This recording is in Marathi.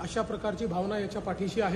अशा प्रकारची भावना याच्या पाठीशी आहे.